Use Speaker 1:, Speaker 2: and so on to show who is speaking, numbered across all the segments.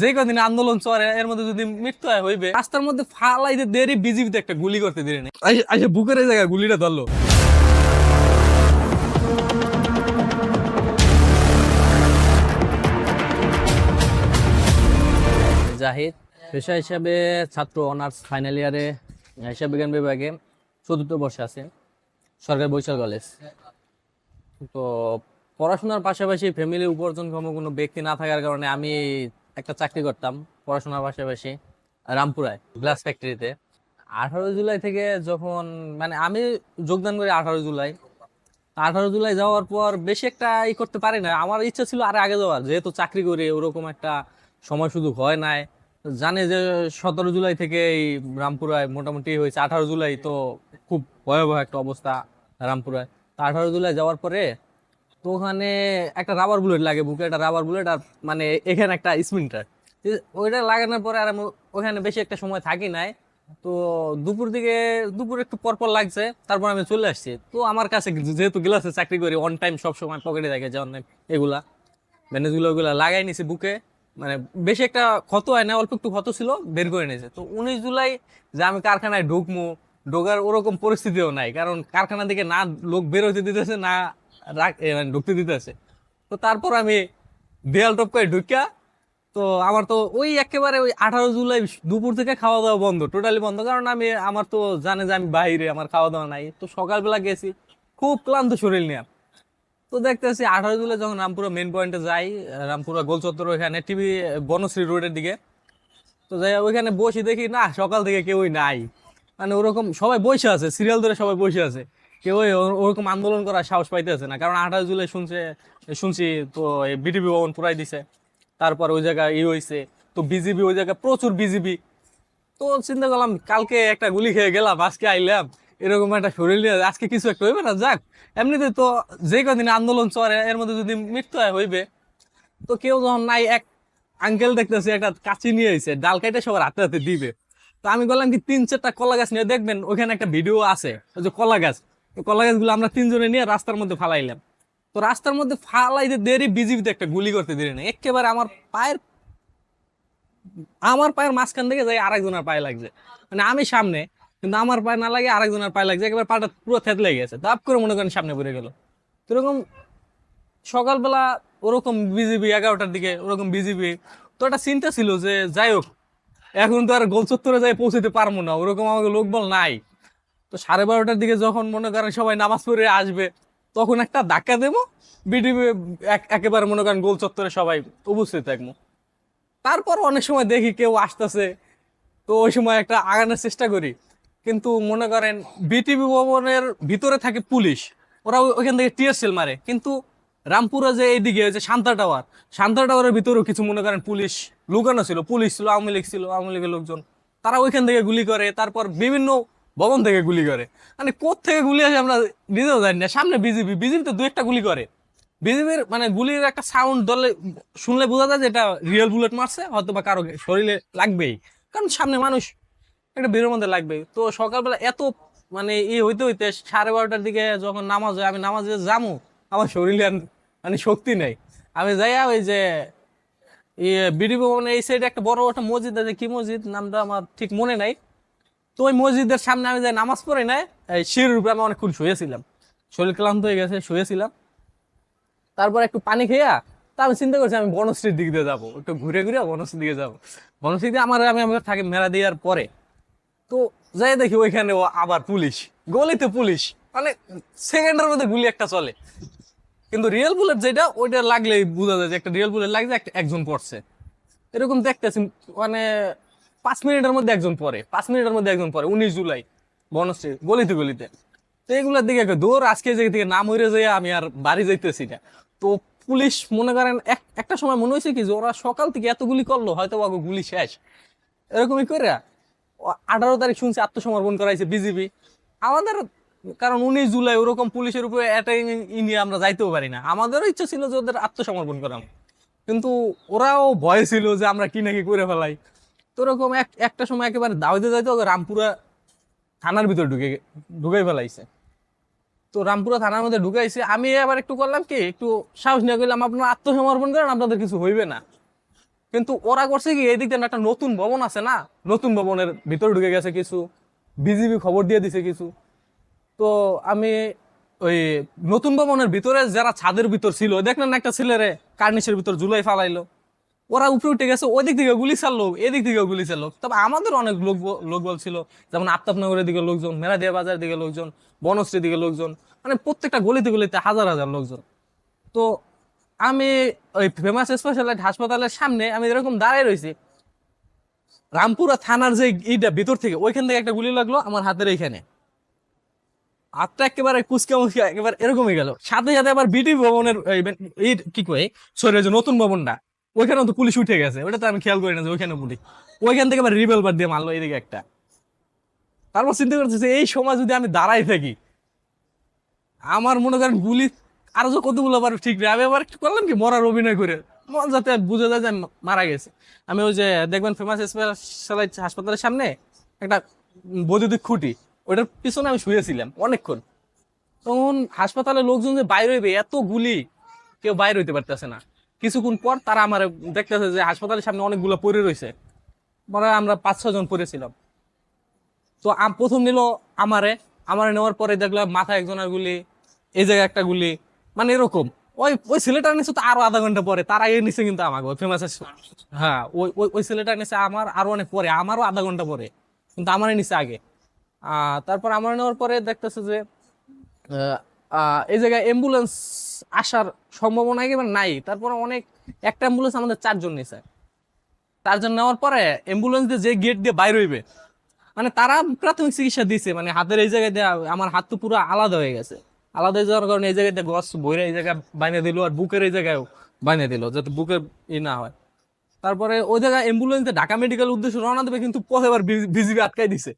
Speaker 1: যে কদিন আন্দোলন চলে, এর মধ্যে যদি মৃত্যু হয়, হইবে। রাস্তার মধ্যে ফালাইতে দেরি, বিজিবিতে একটা গুলি করতে দেরি নেই। আইসে বুকের জায়গায় গুলিটা ধরলো। জাহিদ, পেশা হিসাবে ছাত্র অনার্স ফাইনাল ইয়ারে হিসাব বিজ্ঞান বিভাগে চতুর্থ বর্ষে আছে। সরকারি বৈশাল কলেজ। তো পড়াশোনার পাশাপাশি ফ্যামিলি উপার্জনক্ষম কোনো ব্যক্তি না থাকার কারণে আমি একটা চাকরি করতাম, পড়াশোনার পাশাপাশি, রামপুরায়, গ্লাস ফ্যাক্টরিতে। আঠারো জুলাই থেকে যখন মানে আমি যোগদান করি আঠারো জুলাই। আঠারো জুলাই যাওয়ার পর বেশি একটা ই করতে পারি না। আমার ইচ্ছা ছিল আরে আগে যাওয়ার, যেহেতু চাকরি করি, ওরকম একটা সময় শুধু হয় নাই। জানে যে সতেরো জুলাই থেকে এই রামপুরায় মোটামুটি হয়েছে। আঠারো জুলাই তো খুব ভয়াবহ একটা অবস্থা রামপুরায়। তো আঠারো জুলাই যাওয়ার পরে তো ওখানে একটা রাবার বুলেট লাগে বুকে, একটা রাবার বুলেট আর মানে এখানে একটা স্প্রিন্টার ওইটা লাগানোর পরে আর ওখানে বেশি একটা সময় থাকি নাই। তো দুপুর দিকে, দুপুর একটু পর পর লাগছে, তারপর আমি চলে আসছি। তো আমার কাছে যেহেতু গ্লাসে চাকরি করি অন টাইম সব সময় পকেটে থাকে যে অনেক এগুলা। ব্যান্ডেজগুলো ওগুলা লাগাই নিছি বুকে। মানে বেশি একটা ক্ষত হয় না, অল্প একটু ক্ষত ছিল, বের করে নিয়েছে। তো উনিশ জুলাই যে আমি কারখানায় ঢুকমু, ঢোকার ওরকম পরিস্থিতিও নাই। কারণ কারখানা থেকে না লোক বের হতে দিতেছে, না মানে ঢুকতে দিতেছে। তো তারপর আমি দেয়াল টপ করে ঢুকিয়া তো আমার তো ওই একেবারে ওই আঠারো জুলাই দুপুর থেকে খাওয়া দাওয়া বন্ধ টোটালি বন্ধ। কারণ আমি, আমার তো জানে যে আমি বাইরে, আমার খাওয়া দাওয়া নাই। তো সকালবেলা গেছি, খুব ক্লান্ত শরীর নিয়ে। তো দেখতেছি আঠারো জুলাই যখন রামপুরা মেন পয়েন্টে যাই, রামপুরা গোল চত্বর ওইখানে টিভি বনশ্রী রোডের দিকে। তো যাই ওইখানে বসে দেখি, না, সকাল থেকে কেউই নাই। মানে ওরকম সবাই বসে আছে সিরিয়াল ধরে সবাই বসে আছে। ওর- ওরকম আন্দোলন করার সাহস পাইতেছে না। কারণ আঠারো জুলাই শুনছে, শুনছি তো বিটিভি ভবন পুরাই দিছে, তারপর ওই জায়গায় ই হয়েছে তো বিজিবি ওই জায়গায় প্রচুর বিজিবি। তো চিন্তা করলাম, কালকে একটা গুলি খেয়ে গেলাম, আজকে আইলাম, এরকম একটা শরীর নিয়ে আজকে কিছু একটা হইবে না? যাক, এমনিতে তো যে কদিন আন্দোলন চলে, এর মধ্যে যদি মৃত্যু হয়, হইবে। তো কেউ যখন নাই, এক আঙ্কেল দেখতেছে, একটা কাঁচি নিয়ে এসে ডাল কেটে সবার হাতে হাতে দিবে। তো আমি বললাম কি, তিন চারটা কলা গাছ নিয়ে দেখবেন, ওখানে একটা ভিডিও আছে, ওই যে কলা গাছ। কলা গাছগুলো আমরা তিনজনে নিয়ে রাস্তার মধ্যে ফালাইলাম। তো রাস্তার মধ্যে ফালাইতে দেরি, বিজিবিতে একটা গুলি করতে দেরি না একেবারে আমার পায়ের আমার পায়ের মাঝখান থেকে যাই আরেকজনের পায়ে লাগছে। মানে আমি সামনে, কিন্তু আমার পায়ে না লাগে আরেকজনের পায়ে লাগছে। একেবারে পাটা পুরো থেতলে গেছে। দাপ করে মনে করেন সামনে পড়ে গেল। তো এরকম সকালবেলা ওরকম বিজিবি এগারোটার দিকে, ওরকম বিজিবি। তো একটা চিন্তা ছিল যে যাই হোক, এখন তো আর গোল চত্বরে যাই পৌঁছতে পারব না। ওরকম আমাকে লোকবল নাই। তো সাড়ে বারোটার দিকে যখন মনে করেন সবাই নামাজ পড়ে আসবে, তখন একটা ধাক্কা দেবো বিডিবি একেবারে মনে করেন গোল চত্বরে সবাই উপস্থিত থাকব। তারপর অনেক সময় দেখি কেউ আসতেছে, তো ওই সময় একটা আগানোর চেষ্টা করি। কিন্তু মনে করেন বিটিভি ভবনের ভিতরে থাকে পুলিশ, ওরা ওইখান থেকে টিয়ার সেল মারে। কিন্তু রামপুরা যে এইদিকে যে শান্তা টাওয়ার, শান্তা টাওয়ারের ভিতরেও কিছু মনে করেন পুলিশ লুকানো ছিল। পুলিশ ছিল, আওয়ামী লীগ ছিল, আওয়ামী লীগের লোকজন, তারা ওইখান থেকে গুলি করে। তারপর বিভিন্ন ভবন থেকে গুলি করে। মানে থেকে গুলি আসে আমরা নিজেও জানি না। সামনে বিজেপি বিজেপি তো দু একটা গুলি করে। বিজেপির মানে গুলির একটা সাউন্ড দলে শুনলে বোঝা যায় যে এটা রিয়েল বুলেট মারছে হয়তো বা কারও শরীরে লাগবেই। কারণ সামনে মানুষ একটা ভিড়ের মধ্যে লাগবে। তো সকালবেলা এত মানে ই হইতে হইতে সাড়ে বারোটার দিকে যখন নামাজ হয়, আমি নামাজে যামু, আমার শরীরে মানে শক্তি নেই। আমি যাইয়া ওই যে ইয়ে বিডি ভবনের এই সাইডে একটা বড় একটা মসজিদ আছে। কি মসজিদ? নামটা আমার ঠিক মনে নাই। তো ওই মসজিদের সামনে আমি যাই নামাজ পড়ে নাই, এই শির উপরে আমি অনেকক্ষণ শুয়েছিলাম। শরীর ক্লান্ত হয়ে গেছে, শুয়েছিলাম। তারপর একটু পানি খেয়া তা আমি চিন্তা করছি আমি বনশ্রীর দিক দিয়ে যাব। একটু ঘুরে ঘুরে বনশ্রীর দিকে যাব। বনশ্রী দিয়ে আমার আমি আমার থাকি মেলা দেওয়ার পরে। তো যাই দেখি ওইখানে ও আবার পুলিশ। গলিতে পুলিশ। মানে সেকেন্ডের মধ্যে গুলি একটা চলে। কিন্তু রিয়েল বুলেট যেটা, ওইটা লাগলেই বোঝা যায় যে একটা রিয়েল বুলেট লাগছে, একটা একজন পড়ছে। এরকম দেখতেছি মানে পাঁচ মিনিটের মধ্যে একজন পরে, পাঁচ মিনিটের মধ্যে একজন পরে, উনিশ জুলাই, বনশ্রী, গলিতে গলিতে। তো এগুলোর দিকে দৌড়, আজকে যে থেকে নাম হইরে যাই আমি আর বাড়ি যাইতেছি না। তো পুলিশ মনে করেন, এক, একটা সময় মনে হয়েছে কি যে ওরা সকাল থেকে এত গুলি করল, হয়তো বা গুলি শেষ। এরকমই করে আঠারো তারিখ শুনছি আত্মসমর্পণ করাইছে বিজিবি। আমাদের, কারণ উনিশ জুলাই ওরকম পুলিশের উপরে অ্যাটাক নিয়ে আমরা যাইতেও পারি না। আমাদেরও ইচ্ছা ছিল যে ওদের আত্মসমর্পণ করাম কিন্তু ওরাও ভয় ছিল যে আমরা কি নাকি করে ফেলাই। ওরকম এক একটা সময় একেবারে দাওয়াতে যাইতে রামপুরা থানার ভিতর ঢুকে ঢুকে ফেলাইছে। তো রামপুরা থানার মধ্যে ঢুকাইছে। আমি আবার একটু করলাম কি, একটু সাহস নিয়ে গেলাম আপনারা আত্মসমর্পণ করেন, আপনাদের কিছু হইবে না। কিন্তু ওরা করছে কি, এদিক দিয়ে একটা নতুন ভবন আছে না, নতুন ভবনের ভিতরে ঢুকে গেছে কিছু, বিজিবি খবর দিয়ে দিছে কিছু। তো আমি ওই নতুন ভবনের ভিতরে যারা ছাদের ভিতর ছিল, দেখলেন একটা ছেলেরে কার্নিশের ভিতর জুলাই ফালাইলো? ওরা উপরে উঠে গেছে ওই দিক থেকে গুলি চাললো এদিক থেকে গুলি চাললো তবে আমাদের অনেক লোক ব- লোক বল ছিল, যেমন আফতাবনগরের দিকে লোকজন মেরাদিয়া বাজারের দিকে লোকজন, বনশ্রীর দিকে লোকজন মানে প্রত্যেকটা গলিতে গলিতে হাজার হাজার লোকজন। তো আমি ওই ফেমাস স্পেশালাইট হাসপাতালের সামনে আমি এরকম দাঁড়ায় রয়েছি, রামপুরা থানার যে ইটা ভিতর থেকে, ওইখান থেকে একটা গুলি লাগল আমার হাতের এইখানে। হাতটা একেবারে কুচকা মুচকা একেবারে এরকমই গেল। সাথে সাথে আবার বিটি ভবনের কি কয়, সরি যে নতুন ভবনটা ওইখানেও তো পুলিশ উঠে গেছে ওটা তো আমি খেয়াল করি না যে ওইখানে পুলিশ ওইখান থেকে আবার রিভলভার দিয়ে মারলো এদিকে একটা। তারপর চিন্তা করতেছে এই সময় যদি আমি দাঁড়াই থাকি, আমার মনে করেন গুলি আরও যে কতগুলো আবার ঠিক আমি আবার করলাম কি, মরার অভিনয় করে, মন যাতে বুঝে যায় যে মারা গেছে। আমি ওই যে দেখবেন ফেমাস স্পেশালাইজ হাসপাতালের সামনে একটা বৈদ্যুতিক খুঁটি ওটার পিছনে আমি শুয়েছিলাম অনেকক্ষণ। তখন হাসপাতালের লোকজন যে বাইরে হইবে, এত গুলি, কেউ বাইরে হইতে পারতেছে না। কিছুক্ষণ পর তারা আমার দেখতেছে যে হাসপাতালের সামনে অনেকগুলো পড়ে রয়েছে। মানে আমরা পাঁচ ছজন পড়েছিলাম। তো প্রথম নিল আমারে। আমারে নেওয়ার পরে দেখলাম মাথা একজনের গুলি, এই জায়গায় একটা গুলি। মানে এরকম। ওই ওই ছেলেটার নিচে তো আরও আধা ঘণ্টা পরে তার আগে নিচে কিন্তু আমাকে ফেমাস হ্যাঁ ওই ওই ওই ছেলেটার নিচে আমার আরও অনেক পরে আমারও আধা ঘণ্টা পরে কিন্তু আমার নিচে আগে। তারপর আমার নেওয়ার পরে দেখতেছে যে এই জায়গায় অ্যাম্বুলেন্স আসার সম্ভাবনা একেবারে নাই। তারপর অনেক, একটা অ্যাম্বুলেন্স আমাদের চারজন নিছে। চারজন নেওয়ার পরে অ্যাম্বুলেন্স দিয়ে যে গেট দিয়ে বাইর হইবে মানে তারা প্রাথমিক চিকিৎসা দিছে। মানে হাতের এই জায়গায় দিয়ে আমার হাত তো পুরো আলাদা হয়ে গেছে। আলাদা যাওয়ার কারণে এই জায়গায় গছ বইরে এই জায়গায় বাইনে দিল আর বুকের এই জায়গায় বাইনে দিল, যাতে বুকের ই না হয়। তারপরে ওই জায়গায় অ্যাম্বুলেন্সে ঢাকা মেডিকেল উদ্দেশ্যে রওনা দেবে, কিন্তু পথে আবার বিজিবি আটকাই দিছে।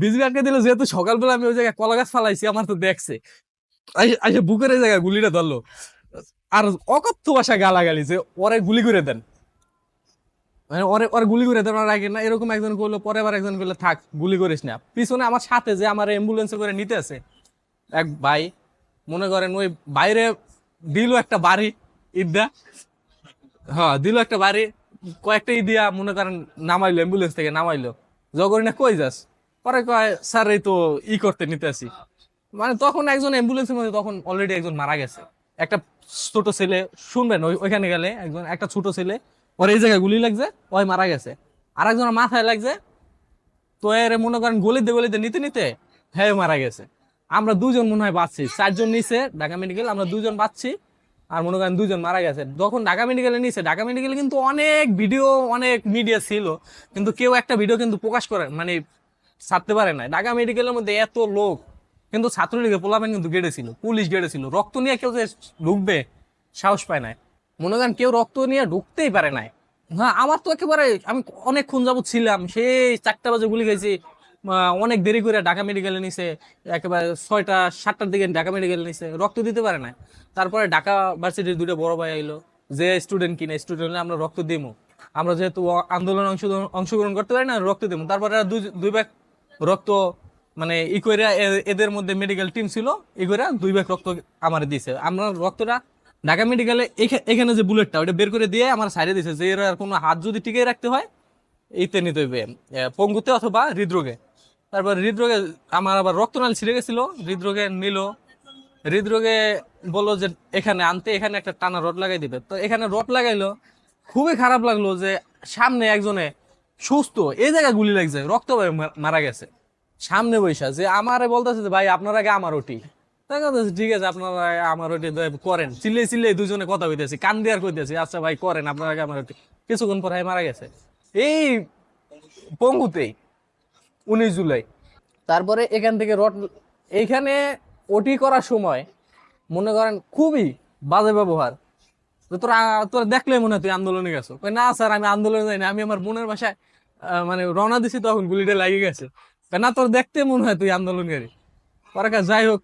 Speaker 1: বিজিবি আটকাই দিল, যেহেতু সকালবেলা আমি ওই জায়গায় কলা গাছ ফালাইছি, আমার তো দেখছে। আইসে বুকের জায়গায় গুলিটা ধরলো, আর অকথ্য ভাষা গালাগালি যে ওরে গুলি করে দেন। মানে ওরে ওরে গুলি করে দেন আগে না এরকম একজন করল পরে আবার একজন করল, থাক, গুলি করিস না। পিছনে আমার সাথে যে আমার অ্যাম্বুলেন্সে করে নিতে আছে, এক ভাই, মনে করেন ওই বাইরে দিল একটা বাড়ি ঈদা হ্যাঁ দিল একটা বাড়ি, কয়েকটা দিয়া মনে করেন নামাইলো অ্যাম্বুলেন্স থেকে নামাইলো। জগরি না কই যাস? পরে কয়, স্যার, এই তো ই করতে নিতে আসি। মানে তখন একজন অ্যাম্বুলেন্সের মধ্যে তখন অলরেডি একজন মারা গেছে। একটা ছোট ছেলে, শুনবেন, ওই- ওইখানে গেলে একজন একটা ছোট ছেলে, ওর এই জায়গায় গুলি লাগছে, ওই মারা গেছে। আর একজনের মাথায় লাগছে, তো এর মনে করেন গলিতে গলিতে, নিতে নিতে হ্যাঁ মারা গেছে। আমরা দুজন মনে হয় বাঁচছি, চারজন নিচে ঢাকা মেডিকেল আমরা দুজন বাঁচছি, আর মনে করেন দুজন মারা গেছে। যখন ঢাকা মেডিকেলে নিছে, ঢাকা মেডিকেলে কিন্তু অনেক ভিডিও অনেক মিডিয়া ছিল, কিন্তু কেউ একটা ভিডিও কিন্তু প্রকাশ করে মানে ছাড়তে পারে না ঢাকা মেডিকেলের মধ্যে এত লোক কিন্তু ছাত্রলীগের পোলাপেন কিন্তু গেড়েছিল পুলিশ গেড়েছিল রক্ত নিয়ে কেউ যে ঢুকবে, সাহস পায় না মনে করেন কেউ রক্ত নিয়ে ঢুকতেই পারে না হ্যাঁ আমার তো একেবারে আমি অনেকক্ষণ যাবত ছিলাম, সেই চারটা বাজে গুলি খাইছি অনেক দেরি করে ঢাকা মেডিকেলে নিছে, একেবারে ছয়টা, সাতটার দিকে ঢাকা মেডিকেলে নিছে, রক্ত দিতে পারে না তারপরে ঢাকা ভার্সিটির দুটো বড় ভাই আইলো, যে স্টুডেন্ট কিনা স্টুডেন্ট আমরা রক্ত দিমু। আমরা যেহেতু আন্দোলন অংশগ্রহণ অংশগ্রহণ করতে পারি না, রক্ত দিমু। তারপরে দুই দুই ব্যাগ রক্ত মানে ই এদের মধ্যে মেডিকেল টিম ছিল, ই দুই ব্যাগ রক্ত আমার দিয়েছে। আমরা রক্তটা ঢাকা মেডিকেলে এখানে যে বুলেটটা ওটা বের করে দিয়ে আমার সাইডে দিছে যে এর কোনো হাত যদি টিকে রাখতে হয়, এইতে নিতে হইবে পঙ্গুতে অথবা হৃদরোগে। তারপর হৃদরোগে আমার আবার রক্তনাল ছিঁড়ে গেছিল, হৃদরোগে নিল। হৃদরোগে বলল যে, এখানে আনতে, এখানে একটা টানা রড লাগাই দিবে। তো এখানে রড লাগাইলো, খুবই খারাপ লাগল যে সামনে একজনে সুস্থ, এই জায়গায় গুলি লাগছে, রক্ত মারা গেছে। সামনে বৈশা যে আমারে বলতেছে যে, ভাই, আপনার আগে আমার ওটি। ঠিক আছে, আপনারা আমার ওটি করেন। চিল্লে চিল্লে দুজনে কথা হইতেছি কান দিয়ে আর কইতেছি আচ্ছা ভাই, করেন, আপনার আগে আমার ওটি। কিছুক্ষণ পরে মারা গেছে। এই পঙ্গুতেই, উনিশ জুলাই। তারপরে এখান থেকে রড এইখানে ওটি করার সময় মনে করেন খুবই বাজে ব্যবহার। তোরা তোরা দেখলে মনে হয় তুই আন্দোলনে গেছো। না স্যার, আমি আন্দোলনে যাই না আমি আমার বোনের বাসায় মানে রওনা দিছি তখন গুলিটা লাগিয়ে গেছে। না, তোর দেখতে মনে হয় তুই আন্দোলনকারী? পরে যাই হোক,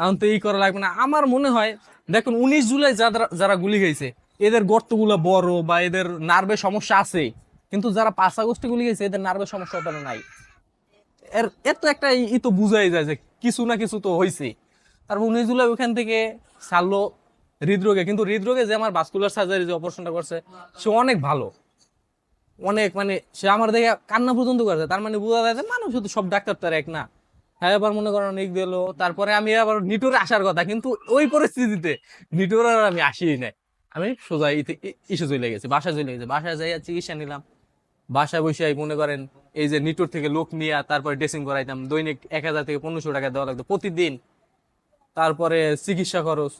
Speaker 1: এখন তো ই করা লাগবে না। আমার মনে হয়, দেখুন, উনিশ জুলাই যারা যারা গুলি খাইছে, এদের গর্তগুলো বড় বা এদের নার্ভের সমস্যা আছে, কিন্তু যারা পাঁচ আগস্টে গুলি গেছে এদের নার্ভের সমস্যা অতটা নাই। এর এর তো একটা ই তো বুঝাই যায় যে কিছু না কিছু তো হয়েছে তারপর উনিশ জুলাই ওখান থেকে ছাড়লো হৃদরোগে, কিন্তু হৃদরোগে যে আমার ভাস্কুলার সার্জারি যে অপারেশনটা করছে, সে অনেক ভালো। অনেক মানে সে আমার দেখে কান্না পর্যন্ত করেছে। তার মানে বোঝা যায় যে মানুষ শুধু সব ডাক্তার তার এক না। হ্যাঁ এবার মনে করেন অনেক দিল, তারপরে আমি আবার নিটোরে আসার কথা, কিন্তু ওই পরিস্থিতিতে নিটোর আর আমি আসিই নাই। আমি সোজা ইস্যু চলে গেছি, বাসায় চলে গেছি। বাসায় যাই চিকিৎসা নিলাম। বাসায় বসে মনে করেন এই যে নিটোর থেকে লোক নিয়ে তারপরে ড্রেসিং করাইতাম, দৈনিক এক হাজার থেকে পনেরোশো টাকা দেওয়া লাগতো প্রতিদিন। তারপরে চিকিৎসা খরচ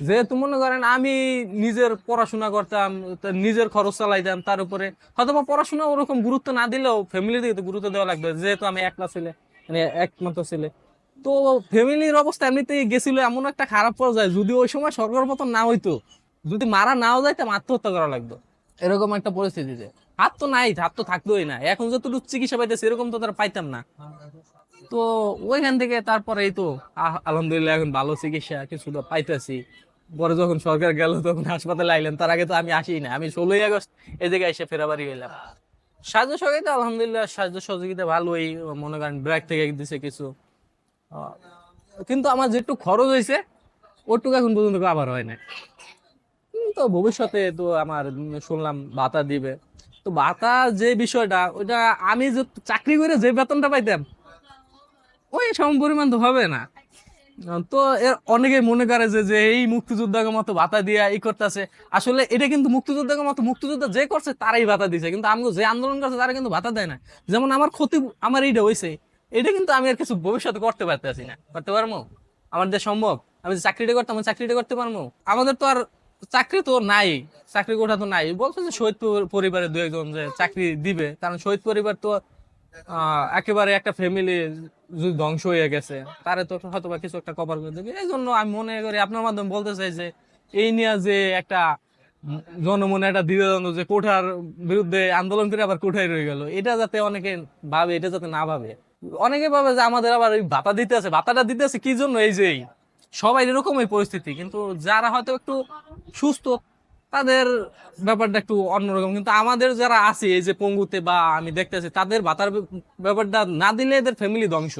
Speaker 1: যেহেতু মনে করেন আমি নিজের পড়াশোনা করতাম নিজের খরচ চালাইতাম, তার উপরে হয়তো পড়াশোনা ওরকম গুরুত্ব না দিলেও ফ্যামিলি থেকে তো গুরুত্ব দেওয়া লাগবে, যেহেতু আমি একলা ছেলে মানে একমাত্র ছেলে। তো ফ্যামিলির অবস্থা এমনিতেই গেছিল এমন একটা খারাপ পর্যায়ে, যদি ওই সময় সরকার মতন না হইতো, যদি মারা নাও যাইতাম আত্মহত্যা করা লাগতো, এরকম একটা পরিস্থিতিতে। হাত তো নাই, হাত তো থাকতোই না, এখন যতটুকু চিকিৎসা পাইতেছে এরকম তো তারা পাইতাম না। তো ওইখান থেকে তারপরে এই তো আলহামদুলিল্লাহ এখন ভালো চিকিৎসা কিছু তো পাইতেছি। পরে যখন সরকার গেল, তখন হাসপাতালে আইলেন। তার আগে তো আমি আসি না আমি ষোলোই আগস্ট জায়গায় এসে ফেরাবাড়ি হইলাম। সাহায্য সহযোগিতা, আলহামদুলিল্লাহ সাহায্য সহযোগিতা ভালোই। মনে করেন ব্র্যাক থেকে দিছে কিছু। কিন্তু আমার যেটুকু খরচ হয়েছে ওটুকু এখন পর্যন্ত আবার হয় না তো ভবিষ্যতে তো আমার শুনলাম ভাতা দিবে। তো ভাতা যে বিষয়টা, ওইটা আমি যে চাকরি করে যে বেতনটা পাইতাম ওই সম পরিমাণ তো হবে না। তো এর অনেকে মনে করে যে যে এই মুক্তিযোদ্ধাকে মতো ভাতা দিয়া ই করতেছে। আসলে এটা কিন্তু মুক্তিযোদ্ধাকে মতো মুক্তিযোদ্ধা যে করছে, তারাই ভাতা দিছে। কিন্তু আমি যে আন্দোলন করছে, তারা কিন্তু ভাতা দেয় না। যেমন আমার ক্ষতি, আমার এইটা হয়েছে এটা কিন্তু আমি আর কিছু ভবিষ্যতে করতে পারতেছি না। করতে পারব? আমার যে সম্ভব? আমি যে চাকরিটা করতাম, আমি চাকরিটা করতে পারব? আমাদের তো আর চাকরি তো নাই, চাকরি কোঠা তো নাই। বলছে যে শহীদ পরি- পরিবারের দু একজন যে চাকরি দিবে। কারণ শহীদ পরিবার তো একেবারে একটা ফ্যামিলি যদি ধ্বংস হয়ে গেছে, তারে তো হয়তো বা কিছু একটা কভার করে দেবে। এই জন্য আমি মনে করি আপনার মাধ্যমে বলতে চাই যে, এই নিয়ে যে একটা জনমনে একটা দ্বিধাদ্বন্দ্ব যে কোঠার বিরুদ্ধে আন্দোলন করে আবার কোঠায় রয়ে গেল, এটা যাতে অনেকে ভাবে, এটা যাতে না ভাবে। অনেকে ভাবে যে আমাদের আবার ওই ভাতা দিতে আছে, ভাতাটা দিতে আছে কি জন্য? এই যে সবাই এরকমই পরিস্থিতি, কিন্তু যারা হয়তো একটু সুস্থ তাদের ব্যাপারটা একটু অন্যরকম। কিন্তু আমাদের যারা আছে, এই যে পঙ্গুতে বা আমি দেখতেছি, তাদের ভাতার ব্যাপারটা না দিলে এদের ফ্যামিলি ধ্বংস।